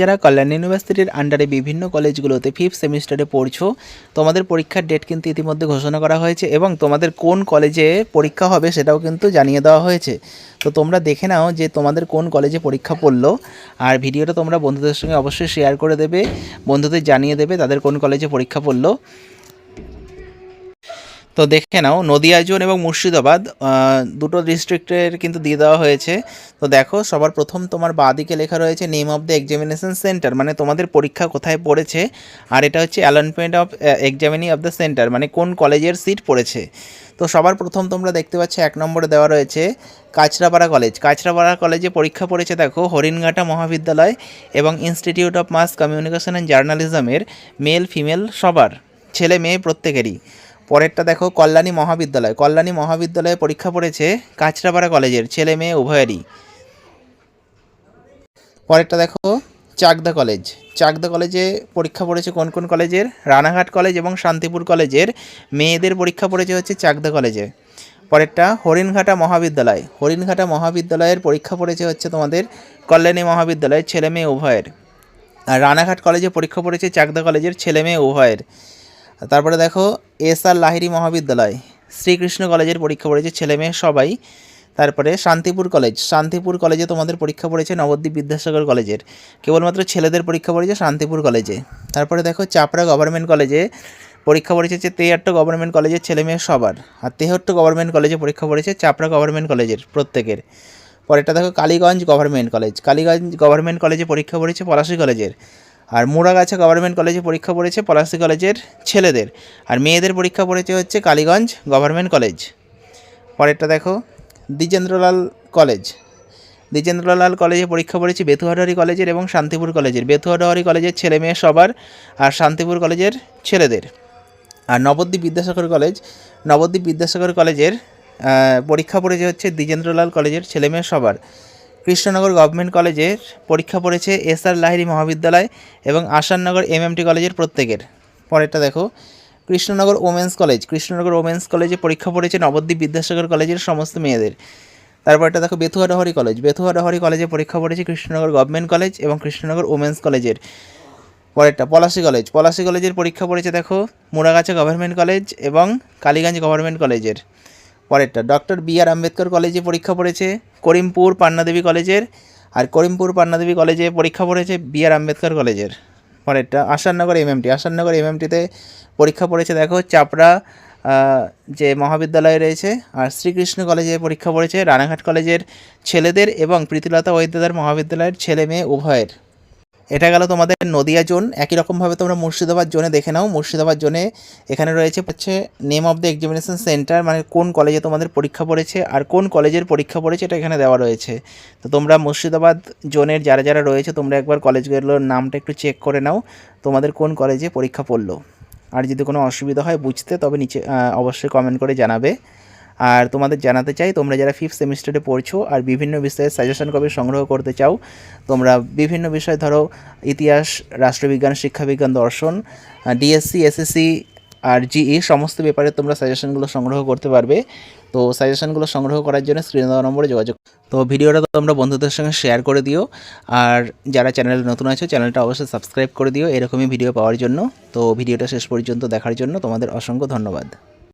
যারা কল্যাণ ইউনিভার্সিটির আন্ডারে বিভিন্ন কলেজগুলোতে ফিফথ সেমিস্টারে পড়ছো, তোমাদের পরীক্ষার ডেট কিন্তু ইতিমধ্যে ঘোষণা করা হয়েছে এবং তোমাদের কোন কলেজে পরীক্ষা হবে সেটাও কিন্তু জানিয়ে দেওয়া হয়েছে। তো তোমরা দেখে নাও যে তোমাদের কোন কলেজে পরীক্ষা পড়ল, আর ভিডিওটা তোমরা বন্ধুদের সঙ্গে অবশ্যই শেয়ার করে দেবে, বন্ধুদের জানিয়ে দেবে তাদের কোন কলেজে পরীক্ষা পড়ল। তো দেখে নাও, নদিয়া জোন এবং মুর্শিদাবাদ দুটো ডিস্ট্রিক্টের কিন্তু দিয়ে দেওয়া হয়েছে। তো দেখো, সবার প্রথম তোমার বাঁদিকে লেখা রয়েছে name of the examination centre মানে তোমাদের পরীক্ষা কোথায় পড়েছে, আর এটা হচ্ছে allotment of examinee of the centre মানে কোন কলেজের সিট পড়েছে। তো সবার প্রথম তোমরা দেখতে পাচ্ছ, এক নম্বরে দেওয়া রয়েছে, কাঁচরাপাড়া কলেজ কাঁচরাপাড়া কলেজে পরীক্ষা পড়েছে, দেখো, হরিণঘাটা মহাবিদ্যালয় এবং institute of mass communication and জার্নালিজমের male female সবার ছেলে মেয়ে প্রত্যেকেরই। পরেরটা দেখো, কল্যাণী মহাবিদ্যালয়। কল্যাণী মহাবিদ্যালয়ে পরীক্ষা পড়েছে কাঁচরাপাড়া কলেজের ছেলে মেয়ে উভয়েরই। পরেরটা দেখো, চাকদা কলেজ। চাকদা কলেজে পরীক্ষা পড়েছে কোন কোন কলেজের? রানাঘাট কলেজ এবং শান্তিপুর কলেজের। মেয়েদের পরীক্ষা পড়েছে হচ্ছে চাকদা কলেজে। পরেরটা, হরিণঘাটা মহাবিদ্যালয়। হরিণঘাটা মহাবিদ্যালয়ের পরীক্ষা পড়েছে হচ্ছে তোমাদের কল্যাণী মহাবিদ্যালয়ের ছেলে মেয়ে উভয়ের। আর রানাঘাট কলেজে পরীক্ষা পড়েছে চাকদা কলেজের ছেলে মেয়ে উভয়ের। তারপরে দেখো, এস আর লাহিরি মহাবিদ্যালয়। শ্রীকৃষ্ণ কলেজের পরীক্ষা পড়েছে ছেলে মেয়ে সবাই। তারপরে শান্তিপুর কলেজ। শান্তিপুর কলেজে তোমাদের পরীক্ষা পড়েছে নবদ্বীপ বিদ্যাসাগর কলেজের। কেবলমাত্র ছেলেদের পরীক্ষা পড়েছে শান্তিপুর কলেজে। তারপরে দেখো, চাপড়া গভর্নমেন্ট কলেজে পরীক্ষা পড়েছে হচ্ছে তেহাট্ট গভর্নমেন্ট কলেজের ছেলে মেয়ে সবার। আর তেহট্ট গভর্নমেন্ট কলেজে পরীক্ষা পড়েছে চাপড়া গভর্নমেন্ট কলেজের প্রত্যেকের। পরেরটা দেখো, Kaliganj government college. Kaliganj government কলেজে পরীক্ষা পড়েছে পলাশী কলেজের। আর মোড়াগাছা গভর্নমেন্ট কলেজে পরীক্ষা পড়েছে পলাশী কলেজের ছেলেদের। আর মেয়েদের পরীক্ষা পড়েছে হচ্ছে কালীগঞ্জ গভর্নমেন্ট কলেজ পরেরটা দেখো, দ্বিজেন্দ্রলাল কলেজ দ্বিজেন্দ্রলাল কলেজে পরীক্ষা পড়েছে বেথুয়াডারি কলেজের এবং শান্তিপুর কলেজের বেথুয়াডারি কলেজের ছেলে মেয়ে সবার আর শান্তিপুর কলেজের ছেলেদের। আর নবদ্বীপ বিদ্যাসাগর কলেজ নবদ্বীপ বিদ্যাসাগর কলেজের পরীক্ষা পড়েছে হচ্ছে দ্বিজেন্দ্রলাল কলেজের ছেলে মেয়ে সবার। কৃষ্ণনগর গভর্নমেন্ট কলেজের পরীক্ষা পড়েছে এস আর লাহিরি মহাবিদ্যালয় এবং আসাননগর এমএমটি কলেজের প্রত্যেকের। পরেরটা দেখো। Krishnanagar women's college. Krishnanagar women's কলেজে পরীক্ষা পড়েছে নবদ্বীপ বিদ্যাসাগর কলেজের সমস্ত মেয়েদের। তারপর তারপরটা দেখো বেথুয়াডাহরি কলেজ। বেথুয়াডাহরি কলেজে পরীক্ষা পড়েছে কৃষ্ণনগর গভর্নমেন্ট কলেজ এবং কৃষ্ণনগর ওমেন্স কলেজের। পরেরটা, পলাশী কলেজ। পলাশী কলেজের পরীক্ষা পড়েছে দেখো, মুড়াগাছা গভর্নমেন্ট কলেজ এবং কালীগঞ্জ গভর্নমেন্ট কলেজের। পরেরটা, ডক্টর বি আর আম্বেদকর কলেজে পরীক্ষা পড়েছে, করিমপুর পান্নাদেবী কলেজের, আর করিমপুর পান্নাদেবী কলেজে পরীক্ষা পড়েছে বি আর আম্বেদকর কলেজের। পরেরটা আসাননগর এমএমটি আসাননগর এমএমটিতে পরীক্ষা পড়েছে, দেখো, চাপড়া যে মহাবিদ্যালয় রয়েছে, আর শ্রীকৃষ্ণ কলেজে পরীক্ষা পড়েছে, রানাঘাট কলেজের ছেলেদের এবং প্রীতিলতা ওয়েদার মহাবিদ্যালয়ের ছেলে মেয়ে উভয়ের। এটা গেল তোমাদের নদিয়া জোন। একই রকমভাবে তোমরা মুর্শিদাবাদ জোনে দেখে নাও। মুর্শিদাবাদ জোনে এখানে রয়েছে হচ্ছে name of the examination centre মানে কোন কলেজে তোমাদের পরীক্ষা পড়েছে আর কোন কলেজের পরীক্ষা পড়েছে এটা এখানে দেওয়া রয়েছে। তো তোমরা মুর্শিদাবাদ জোনের যারা যারা রয়েছে, তোমরা একবার কলেজগুলোর নামটা একটু চেক করে নাও, তোমাদের কোন কলেজে পরীক্ষা পড়ল। আর যদি কোনো অসুবিধা হয় বুঝতে, তবে নিচে অবশ্যই কমেন্ট করে জানাবে। আর তোমাদের জানাতে চাই, তোমরা যারা ফিফথ সেমিস্টারে পড়ছো আর বিভিন্ন বিষয়ে সাজেশন কপি সংগ্রহ করতে চাও, তোমরা বিভিন্ন বিষয় ধরো ইতিহাস, রাষ্ট্রবিজ্ঞান, শিক্ষাবিজ্ঞান, দর্শন ডিএসসি এসএসসি আর জিই সমস্ত ব্যাপারে তোমরা সাজেশনগুলো সংগ্রহ করতে পারবে। তো সাজেশনগুলো সংগ্রহ করার জন্য স্ক্রিনে দেওয়া নম্বরে যোগাযোগ তো ভিডিওটা তোমরা বন্ধুদের সঙ্গে শেয়ার করে দিও আর যারা চ্যানেলে নতুন আছো চ্যানেলটা অবশ্যই সাবস্ক্রাইব করে দিও। এরকমই ভিডিও পাওয়ার জন্য। তো ভিডিওটা শেষ পর্যন্ত দেখার জন্য তোমাদের অসংখ্য ধন্যবাদ।